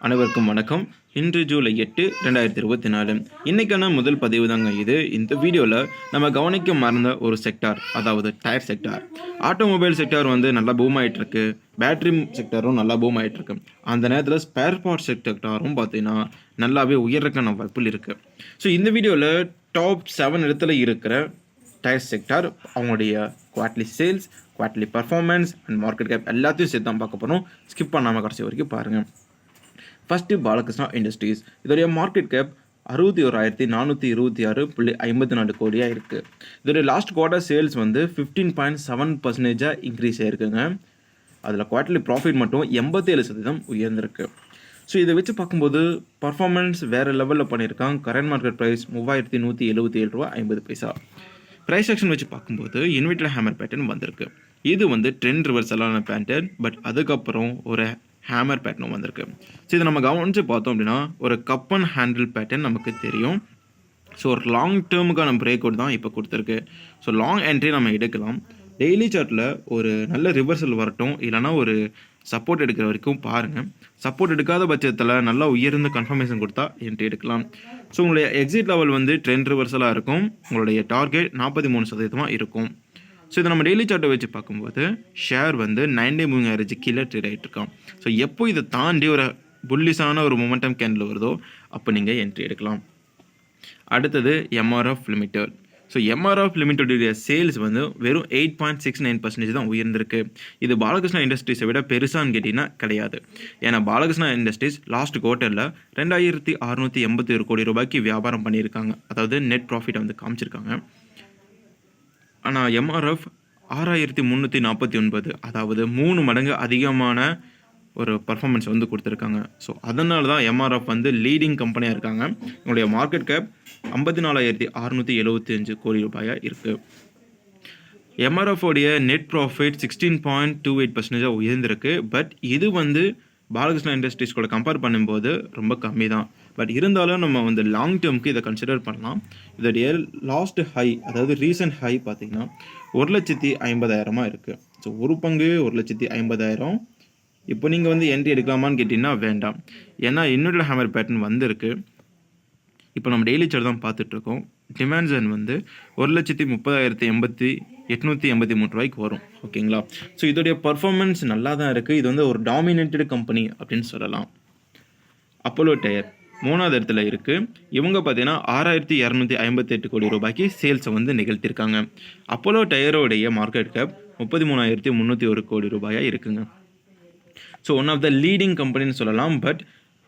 அனைவருக்கும் வணக்கம். இன்று ஜூலை எட்டு ரெண்டாயிரத்தி இருபத்தி நாலு. இன்றைக்கான முதல் பதிவு தாங்க இது. இந்த வீடியோவில் நம்ம கவனிக்க மறந்த ஒரு செக்டார் அதாவது டயர் செக்டார் ஆட்டோமொபைல் செக்டார் வந்து நல்லா பூம் ஆகிட்டுருக்கு பேட்ரி பேட்டரி செக்டாரும் நல்லா பூம் ஆகிட்டுருக்கு அந்த நேரத்தில் ஸ்பேர் பார்ட் செக்டாரும் பார்த்தீங்கன்னா நல்லாவே உயர்றக்கான வாய்ப்புகள் இருக்குது ஸோ இந்த வீடியோவில் டாப் செவன் இடத்துல இருக்கிற டயர் செக்டார் அவங்களுடைய quarterly sales quarterly performance and market cap எல்லாத்தையும் சேர்த்து தான் பார்க்க போகிறோம் ஸ்கிப் பண்ணாமல் கடைசி வரைக்கும் பாருங்கள் ஃபஸ்ட்டு பாலகிருஷ்ணா இண்டஸ்ட்ரீஸ் இதோடைய மார்க்கெட் கேப் அறுபத்தி ஓராயிரத்தி நானூற்றி இருபத்தி ஆறு புள்ளி ஐம்பத்தி நாலு கோடியாக இருக்குது இதோடைய லாஸ்ட் குவார்டர் சேல்ஸ் வந்து ஃபிஃப்டீன் பாயிண்ட் செவன் பர்சன்டேஜாக இன்க்ரீஸ் ஆகிருக்குங்க அதில் குவார்டர்லி ப்ராஃபிட் மட்டும் எண்பத்தேழு சதவீதம் உயர்ந்திருக்கு. ஸோ இதை வச்சு பார்க்கும்போது பர்ஃபார்மன்ஸ் வேறு லெவலில் பண்ணியிருக்காங்க. கரண்ட் மார்க்கெட் ப்ரைஸ் மூவாயிரத்தி நூற்றி எழுபத்தி ஏழு ரூபா ஐம்பது பைசா. ப்ரைஸ் ஆக்ஷன் வச்சு பார்க்கும்போது இன்வெர்டர் ஹேமர் பேட்டர்ன் வந்திருக்கு. இது வந்து ட்ரெண்ட் ரிவர்சலான பேட்டர்ன் பட் அதுக்கப்புறம் ஒரு ஹேமர் பேட்டர்னும் வந்திருக்கு. ஸோ இதை நம்ம கவனித்து பார்த்தோம் அப்படின்னா ஒரு கப் அண்ட் ஹேண்டில் பேட்டர்ன் நமக்கு தெரியும். ஸோ ஒரு லாங் டேர்முக்கான பிரேக் அவுட் தான் இப்போ கொடுத்துருக்கு. ஸோ லாங் என்ட்ரி நம்ம எடுக்கலாம். டெய்லி சார்ட்டில் ஒரு நல்ல ரிவர்சல் வரட்டும். இல்லைனா ஒரு சப்போர்ட் எடுக்கிற வரைக்கும் பாருங்கள் சப்போர்ட் எடுக்காத பட்சத்தில் நல்லா உயர்ந்த கன்ஃபர்மேஷன் கொடுத்தா என்ட்ரி எடுக்கலாம். ஸோ உங்களுடைய எக்ஸிட் லெவல் வந்து ட்ரெண்ட் ரிவர்சலாக இருக்கும். உங்களுடைய டார்கெட் நாற்பத்தி மூணு சதவீதமாக இருக்கும். ஸோ இதை நம்ம டெய்லி சார்ட்டை வச்சு பார்க்கும்போது ஷேர் வந்து நைன் டே மூவிங் ஆவரேஜ் கீழே ட்ரேட் ஆகிட்டு ஸோ எப்போ இதை தாண்டி ஒரு புல்லிஸான ஒரு மொமெண்டம் கேண்டில் வருதோ அப்போ நீங்கள் என்ட்ரி எடுக்கலாம். அடுத்தது எம்ஆர்எஃப் லிமிடெட் ஸோ எம்ஆர்எஃப் லிமிடெடுடைய சேல்ஸ் வந்து வெறும் eight point six nine percentage தான் உயர்ந்திருக்கு. இது பாலகிருஷ்ணா இண்டஸ்ட்ரீஸை விட பெருசான்னு கேட்டிங்கன்னா கிடையாது. ஏன்னா பாலகிருஷ்ணா இண்டஸ்ட்ரீஸ் லாஸ்ட் குவார்ட்டரில் ரெண்டாயிரத்தி அறுநூற்றி எண்பத்தி ஒரு கோடி ரூபாய்க்கு வியாபாரம் பண்ணியிருக்காங்க. அதாவது நெட் ப்ராஃபிட் வந்து காமிச்சிருக்காங்க. ஆனால் எம்ஆர்எஃப் ஆறாயிரத்தி முந்நூற்றி நாற்பத்தி ஒன்பது அதாவது மூணு மடங்கு அதிகமான ஒரு பர்ஃபார்மன்ஸ் வந்து கொடுத்துருக்காங்க. ஸோ அதனால தான் எம்ஆர்எஃப் வந்து லீடிங் கம்பெனியாக இருக்காங்க. உங்களுடைய மார்க்கெட் கேப் ஐம்பத்தி நாலாயிரத்தி அறுநூற்றி எழுபத்தி அஞ்சு கோடி ரூபாயாக இருக்குது எம்ஆர்எஃப் உடைய net profit sixteen point two eight பர்சன்டேஜாக உயர்ந்திருக்கு. பட் இது வந்து பாலகிருஷ்ணா இண்டஸ்ட்ரீஸ் கூட கம்பேர் பண்ணும்போது ரொம்ப கம்மி தான் பட் இருந்தாலும் நம்ம வந்து லாங் டேர்முக்கு இதை கன்சிடர் பண்ணலாம். இதோடைய லாஸ்ட் ஹை அதாவது ரீசன்ட் ஹை பார்த்தீங்கன்னா ஒரு லட்சத்தி ஐம்பதாயிரமாக இருக்குது ஸோ ஒரு பங்கு ஒரு லட்சத்தி ஐம்பதாயிரம். இப்போ நீங்கள் வந்து என்ட்ரி எடுக்கலாமான்னு கேட்டிங்கன்னா வேண்டாம். ஏன்னா இன்னொரு ஹேமர் பேட்டர்ன் வந்திருக்கு. இப்போ நம்ம டெய்லி சார்ட் தான் பார்த்துட்ருக்கோம். டிமாண்ட் வந்து ஒரு லட்சத்தி முப்பதாயிரத்தி எண்பத்தி எட்நூற்றி எண்பத்தி மூணு ரூபாய்க்கு வரும். ஓகேங்களா? ஸோ இதோடைய பர்ஃபார்மன்ஸ் நல்லா தான் இருக்குது இது வந்து ஒரு டாமினேட்டட் கம்பெனி அப்படின்னு சொல்லலாம். அப்போலோ டயர் மூணாவது இடத்துல இருக்குது இவங்க பார்த்தீங்கன்னா ஆறாயிரத்தி இரநூத்தி ஐம்பத்தெட்டு கோடி ரூபாய்க்கு சேல்ஸை வந்து நிகழ்த்தியிருக்காங்க அப்போலோ டயரோடைய மார்க்கெட் கேப் முப்பத்தி மூணாயிரத்தி முந்நூற்றி ஒரு கோடி ரூபாயாக இருக்குங்க. So one of the leading கம்பெனின்னு சொல்லலாம் பட்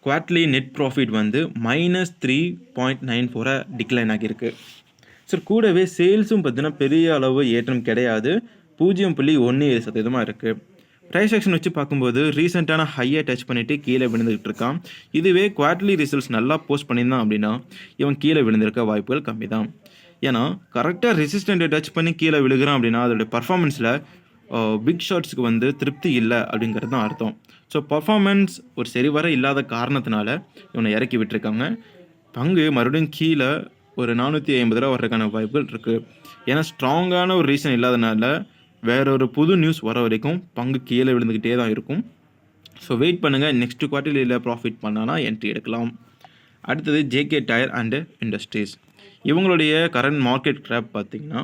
குவார்ட்லி நெட் ப்ராஃபிட் வந்து மைனஸ் த்ரீ பாயிண்ட் நைன் ஃபோராக டிக்ளைன் ஆகியிருக்கு. சார் கூடவே சேல்ஸும் பார்த்தீங்கன்னா பெரிய அளவு ஏற்றம் கிடையாது. பூஜ்ஜியம் புள்ளி ஒன்று ஏழு சதவீதமாக இருக்குது ரைஸ் ஆக்ஷன் வச்சு பார்க்கும்போது ரீசெண்டான ஹையை டச் பண்ணிவிட்டு கீழே விழுந்துகிட்டு இருக்கான். இதுவே குவார்ட்லி ரிசல்ட்ஸ் நல்லா போஸ்ட் பண்ணியிருந்தான் அப்படின்னா இவன் கீழே விழுந்திருக்க வாய்ப்புகள் கம்மி தான் ஏன்னா கரெக்டாக ரெசிஸ்டண்ட்டை டச் பண்ணி கீழே விழுகிறான் அப்படின்னா அதோடைய பர்ஃபார்மன்ஸில் பிக் ஷாட்ஸ்க்கு வந்து திருப்தி இல்லை அப்படிங்கிறது தான் அர்த்தம். ஸோ பர்ஃபார்மன்ஸ் ஒரு சரிவர இல்லாத காரணத்தினால இவனை இறக்கி விட்டுருக்காங்க. பங்கு மறுபடியும் கீழே ஒரு நானூற்றி ஐம்பது ரூபா வர்றதுக்கான வாய்ப்புகள் இருக்குது ஏன்னா ஸ்ட்ராங்கான ஒரு ரீசன் இல்லாதனால வேற ஒரு புது நியூஸ் வர வரைக்கும் பங்கு கீழே விழுந்துக்கிட்டே தான் இருக்கும். ஸோ வெயிட் பண்ணுங்கள் நெக்ஸ்ட் குவார்ட்டர்லியில் ப்ராஃபிட் பண்ணானா என்ட்ரி எடுக்கலாம். அடுத்தது ஜேகே டயர் அண்டு இண்டஸ்ட்ரீஸ் இவங்களுடைய கரண்ட் மார்க்கெட் கிராப் பார்த்திங்கன்னா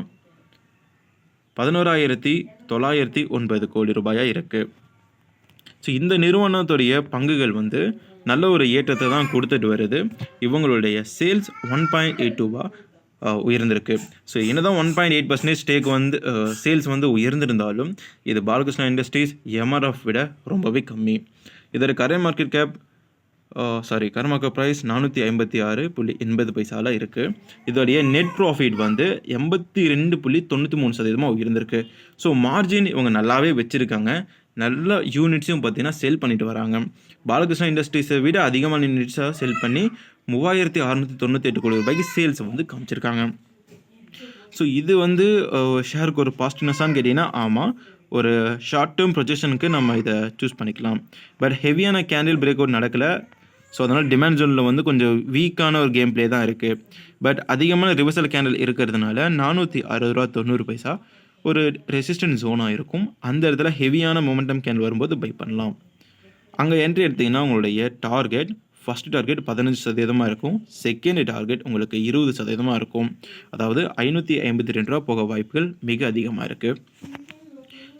பதினோராயிரத்தி தொள்ளாயிரத்தி ஒன்பது கோடி ரூபாயாக இருக்குது ஸோ இந்த நிறுவனத்துடைய பங்குகள் வந்து நல்ல ஒரு ஏற்றத்தை தான் கொடுத்துட்டு வருது. இவங்களுடைய சேல்ஸ் ஒன் பாயிண்ட் எயிட் டூவா உயர்ந்திருக்கு. ஸோ என்னதான் one point eight percentage stake வந்து சேல்ஸ் வந்து உயர்ந்திருந்தாலும் இது பாலகிருஷ்ணா இண்டஸ்ட்ரீஸ் எம்ஆர்எஃப் விட ரொம்பவே கம்மி. இதோட கரண்ட் மார்க்கெட் கேப் சாரி கர்மாக்க ப்ரைஸ் நானூற்றி ஐம்பத்தி ஆறு புள்ளி எண்பது பைசாவில் இருக்குது இதோடைய நெட் ப்ராஃபிட் வந்து எண்பத்தி ரெண்டு புள்ளி தொண்ணூற்றி மூணு சதவீதமாக உயர்ந்திருக்கு. ஸோ மார்ஜின் இவங்க நல்லாவே வச்சுருக்காங்க. நல்ல யூனிட்ஸையும் பார்த்தீங்கன்னா செல் பண்ணிட்டு வராங்க. பாலகிருஷ்ணா இண்டஸ்ட்ரீஸை விட அதிகமான யூனிட்ஸாக செல் பண்ணி மூவாயிரத்தி அறநூற்றி தொண்ணூற்றி எட்டு கோடி ரூபாய்க்கு சேல்ஸ் வந்து காமிச்சிருக்காங்க. ஸோ இது வந்து ஷேருக்கு ஒரு பாசிட்டிவ்னஸான்னு கேட்டிங்கன்னா ஆமாம் ஒரு ஷார்ட் டேர்ம் ப்ரொஜெக்ஷனுக்கு நம்ம இதை சூஸ் பண்ணிக்கலாம். பட் ஹெவியான கேண்டில் பிரேக் அவுட் நடக்கலை. ஸோ அதனால் டிமாண்ட் ஜோனில் வந்து கொஞ்சம் வீக்கான ஒரு கேம் ப்ளே தான் இருக்குது பட் அதிகமான ரிவர்சல் கேண்டில் இருக்கிறதுனால நானூற்றி அறுபது ரூபா தொண்ணூறு பைசா ஒரு ரெசிஸ்டன்ட் ஜோனாக இருக்கும். அந்த இடத்துல ஹெவியான மொமெண்டம் கேண்டில் வரும்போது பை பண்ணலாம். அங்கே என்ட்ரி எடுத்தீங்கன்னா உங்களுடைய டார்கெட் ஃபஸ்ட்டு டார்கெட் பதினஞ்சு சதவீதமாக இருக்கும். செகண்ட் டார்கெட் உங்களுக்கு இருபது சதவீதமாக இருக்கும். அதாவது ஐநூற்றி ஐம்பத்தி ரெண்டு ரூபா போக வாய்ப்புகள் மிக அதிகமாக இருக்குது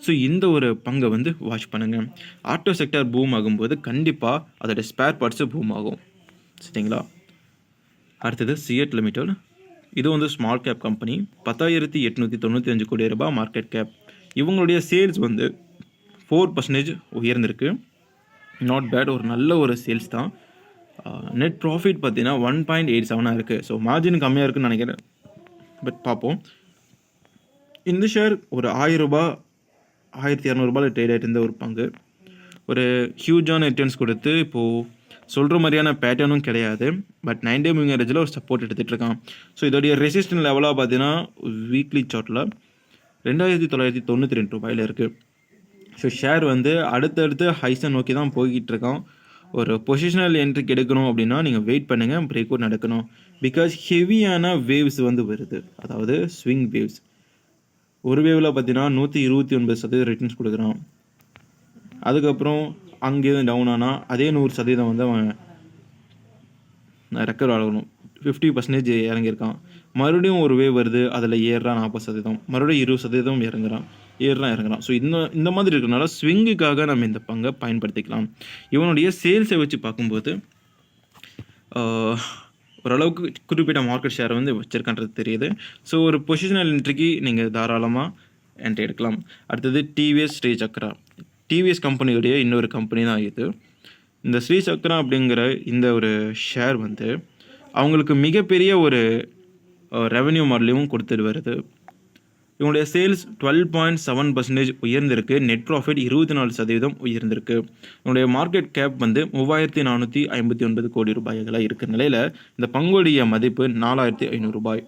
ஸோ இந்த ஒரு பங்கை வந்து வாட்ச் பண்ணுங்கள் ஆட்டோ செக்டர் பூம் ஆகும்போது கண்டிப்பாக அதோட ஸ்பேர் பார்ட்ஸு பூம் ஆகும். சரிங்களா? அடுத்தது சிஎட் லிமிடெட் இது வந்து ஸ்மால் கேப் கம்பெனி பத்தாயிரத்தி எட்நூற்றி தொண்ணூற்றி அஞ்சு கோடி ரூபாய் மார்க்கெட் கேப் இவங்களுடைய சேல்ஸ் வந்து ஃபோர் பர்சன்டேஜ் உயர்ந்திருக்கு. நாட் பேட் ஒரு நல்ல ஒரு சேல்ஸ் தான். நெட் ப்ராஃபிட் பார்த்தீங்கன்னா ஒன் பாயிண்ட் எயிட் செவனாக இருக்குது ஸோ மார்ஜின் கம்மியாக இருக்குன்னு நினைக்கிறேன். பட் பார்ப்போம் இந்த ஷேர் ஒரு ஆயிரம் ரூபாய் ஆயிரத்தி இரநூறுபாயில் ட்ரேட் ஆகிட்டு இருந்த ஒரு பங்கு. ஒரு ஹியூஜான ரிட்டர்ன்ஸ் கொடுத்து இப்போது சொல்கிற மாதிரியான பேட்டர்னும் கிடையாது. பட் நைன் டே மூவிங் ஏரேஜில் ஒரு சப்போர்ட் எடுத்துகிட்டு இருக்கான். ஸோ இதோடைய ரெசிஸ்டன்ட் லெவலாக பார்த்தீங்கன்னா வீக்லி சார்ட்டில் ரெண்டாயிரத்தி தொள்ளாயிரத்தி தொண்ணூற்றி ரெண்டு ரூபாயில் இருக்குது ஸோ ஷேர் வந்து அடுத்தடுத்து ஹைஸை நோக்கி தான் போய்கிட்டு இருக்கான். ஒரு பொசிஷனல் என்ட்ரிக்கு எடுக்கணும் அப்படின்னா நீங்கள் வெயிட் பண்ணுங்கள் பிரேக் அவுட் நடக்கணும். பிகாஸ் ஹெவியான வேவ்ஸ் வந்து வருது. அதாவது ஸ்விங் வேவ்ஸ் ஒரு வேவில் பார்த்தீங்கன்னா நூற்றி இருபத்தி ஒன்பது சதவீதம் ரிட்டர்ன்ஸ் கொடுக்குறான். அதுக்கப்புறம் அங்கேயும் டவுன் ஆனால் அதே நூறு சதவீதம் வந்து அவன் ரெக்கர் ஆகணும் ஃபிஃப்டி பர்சன்டேஜ் இறங்கியிருக்கான். மறுபடியும் ஒரு வேவ் வருது அதில் ஏறுறான் நாற்பது சதவீதம். மறுபடியும் இருபது சதவீதம் இறங்குறான். ஏறுறான் இறங்குறான். ஸோ இந்த இந்த மாதிரி இருக்கிறனால ஸ்விங்குக்காக நம்ம இந்த பங்கை பயன்படுத்திக்கலாம். இவனுடைய சேல்ஸை வச்சு பார்க்கும்போது ஓரளவுக்கு குறிப்பிட்ட மார்க்கெட் ஷேர் வந்து வச்சுருக்கன்றது தெரியுது. ஸோ ஒரு பொசிஷனல் என்ட்ரிக்கு நீங்கள் தாராளமாக என்ட்ரி எடுக்கலாம். அடுத்தது டிவிஎஸ் ஸ்ரீ சக்ரா டிவிஎஸ் கம்பெனியுடைய இன்னொரு கம்பெனி தான் இது. இந்த ஸ்ரீ சக்ரா அப்படிங்கிற இந்த ஒரு ஷேர் வந்து அவங்களுக்கு மிகப்பெரிய ஒரு ரெவன்யூ மாடலையும் கொடுத்துட்டு வருது. இவங்களுடைய sales twelve point seven percentage உயர்ந்திருக்கு. Net profit இருபத்தி நாலு சதவீதம் உயர்ந்திருக்கு. இவனுடைய மார்க்கெட் கேப் வந்து மூவாயிரத்தி நானூற்றி ஐம்பத்தி ஒன்பது கோடி ரூபாய்களாக இருக்கிற நிலையில் இந்த பங்குடைய மதிப்பு நாலாயிரத்தி ஐநூறுரூபாய்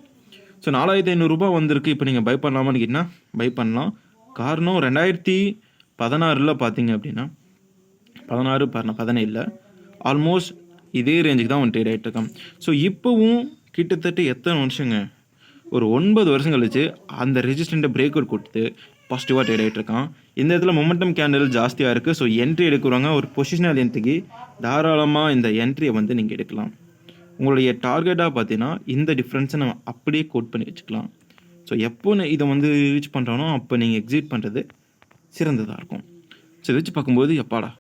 ஸோ நாலாயிரத்தி ஐநூறுரூபா வந்திருக்கு. இப்போ நீங்கள் பை பண்ணலாமான்னு கேட்டால் பை பண்ணலாம்? காரணம் ரெண்டாயிரத்தி பதினாறில் பார்த்தீங்க அப்படின்னா பதினாறு பதினா பதினேழில் ஆல்மோஸ்ட் இதே ரேஞ்சுக்கு தான் ஒன் ட்ரேட் ஆகிட்டு இருக்கான் ஸோ இப்போவும் கிட்டத்தட்ட எத்தனை வருஷங்க? ஒரு ஒன்பது வருஷம் கழிச்சு அந்த ரெஜிஸ்டண்ட்டை பிரேக் அவுட் கொடுத்து பாசிட்டிவாக ட்ரேட் ஆகிட்டு இருக்கான். இந்த இடத்துல மொமெண்டம் கேண்டில் ஜாஸ்தியாக இருக்குது ஸோ என்ட்ரி எடுக்கிறவங்க ஒரு பொசிஷனல் என்ட்ரிக்கு தாராளமாக இந்த என்ட்ரியை வந்து நீங்கள் எடுக்கலாம். உங்களுடைய டார்கெட்டாக பார்த்தீங்கன்னா இந்த டிஃப்ரென்ஸை நம்ம அப்படியே கோட் பண்ணி வச்சுக்கலாம். ஸோ எப்போ இதை வந்து ரீச் பண்ணுறானோ அப்போ நீங்கள் எக்ஸிட் பண்ணுறது சிறந்ததாக இருக்கும். ஸோ வச்சு பார்க்கும்போது எப்பாடா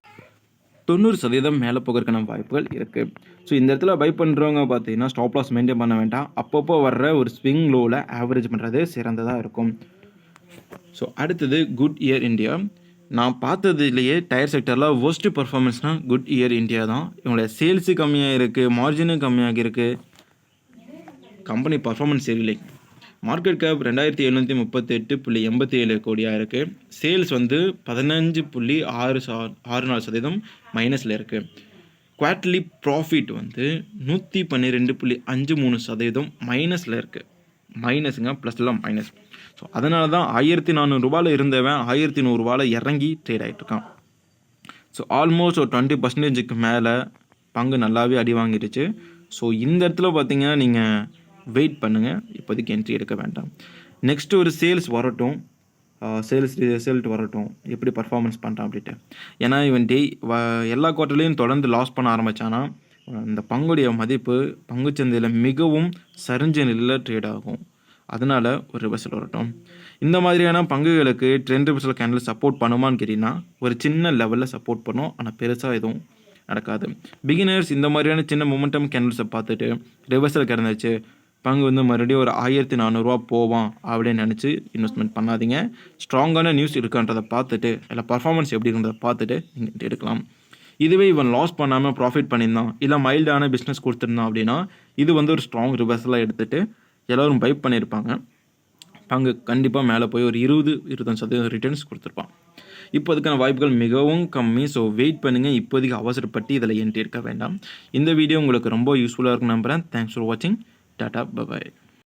தொண்ணூறு சதவீதம் மேலே போகிறதுக்கான வாய்ப்புகள் இருக்குது ஸோ இந்த இடத்துல பை பண்ணுறவங்க பார்த்தீங்கன்னா ஸ்டாப் லாஸ் மெயின்டைன் பண்ண வேண்டாம். அப்பப்போ வர்ற ஒரு ஸ்விங் லோவில் ஆவரேஜ் பண்ணுறது சிறந்ததாக இருக்கும். ஸோ அடுத்தது குட் இயர் இந்தியா நான் பார்த்ததுலேயே டயர் செக்டரில் ஒர்ஸ்ட்டு பர்ஃபார்மன்ஸ்னால் குட் இயர் இந்தியா தான். இவங்களோட சேல்ஸு கம்மியாக இருக்குது மார்ஜினும் கம்மியாக இருக்குது கம்பெனி பர்ஃபார்மன்ஸ் சரியில்லை. மார்க்கெட் கேப் ரெண்டாயிரத்தி எழுநூற்றி முப்பத்தெட்டு புள்ளி எண்பத்தி ஏழு கோடியாக இருக்குது சேல்ஸ் வந்து பதினஞ்சு புள்ளி ஆறு சா ஆறு நாலு சதவீதம் மைனஸில் இருக்குது குவார்ட்லி ப்ராஃபிட் வந்து நூற்றி பன்னிரெண்டு புள்ளி அஞ்சு மூணு சதவீதம் மைனஸில் இருக்குது மைனஸுங்க ப்ளஸ்லாம் மைனஸ் ஸோ அதனால தான் ஆயிரத்தி நானூறுரூவாவில் இருந்தவன் ஆயிரத்தி நூறுரூவாவில் இறங்கி ட்ரேட் ஆகிட்டுருக்கான் ஸோ ஆல்மோஸ்ட் ஒரு டுவெண்ட்டி பர்சன்டேஜுக்கு மேலே பங்கு நல்லாவே அடி வாங்கிடுச்சு. ஸோ இந்த இடத்துல பார்த்தீங்கன்னா நீங்கள் வெயிட் பண்ணுங்கள் இப்போதைக்கு என்ட்ரி எடுக்க வேண்டாம். நெக்ஸ்ட்டு ஒரு சேல்ஸ் வரட்டும். சேல்ஸ் ரிசல்ட் வரட்டும். எப்படி பர்ஃபார்மன்ஸ் பண்ணுறான் அப்படின்ட்டு. ஏன்னா இவன் டெய் வ எல்லா குவார்ட்டர்லேயும் தொடர்ந்து லாஸ் பண்ண ஆரம்பித்தானா இந்த பங்குடைய மதிப்பு பங்குச்சந்தையில் மிகவும் சரிஞ்ச நிலையில் ட்ரேட் ஆகும். அதனால் ஒரு ரிவர்சல் வரட்டும். இந்த மாதிரியான பங்குகளுக்கு ட்ரெண்ட் ரிவர்சல் கேண்டில் சப்போர்ட் பண்ணுமான்னு கேட்டிங்கன்னா ஒரு சின்ன லெவலில் சப்போர்ட் பண்ணும். ஆனால் பெருசாக எதுவும் நடக்காது. பிகினர்ஸ் இந்த மாதிரியான சின்ன மொமெண்டம் கேண்டில்ஸை பார்த்துட்டு ரிவர்சல் கிடந்துச்சு. பங்கு வந்து மறுபடியும் ஒரு ஆயிரத்தி நானூறுரூவா போவான் அப்படின்னு நினச்சி இன்வெஸ்ட்மெண்ட் பண்ணாதீங்க. ஸ்ட்ராங்கான நியூஸ் இருக்கான்றதை பார்த்துட்டு இல்லை பர்ஃபார்மன்ஸ் எப்படி இருக்கிறத பார்த்துட்டு நீங்கள் எடுக்கலாம். இதுவே இவன் லாஸ் பண்ணாமல் ப்ராஃபிட் பண்ணியிருந்தான். இல்லை மைல்டான பிஸ்னஸ் கொடுத்துருந்தான் அப்படின்னா இது வந்து ஒரு ஸ்ட்ராங் ரிவர்ஸலாக எடுத்துகிட்டு எல்லோரும் பை பண்ணியிருப்பாங்க. பங்கு கண்டிப்பாக மேலே போய் ஒரு இருபது இருபத்தஞ்சு சதவீதம் ரிட்டர்ன்ஸ் கொடுத்துருப்பான். இப்போதுக்கான வாய்ப்புகள் மிகவும் கம்மி. ஸோ வெயிட் பண்ணுங்கள் இப்போதைக்கு அவசரப்பட்டு இதில் என்ட்ரி இருக்க வேண்டாம். இந்த வீடியோ உங்களுக்கு ரொம்ப யூஸ்ஃபுல்லாக இருக்கும் நம்புகிறேன் தேங்க்ஸ் ஃபார் வாட்சிங் টাটা বাবাই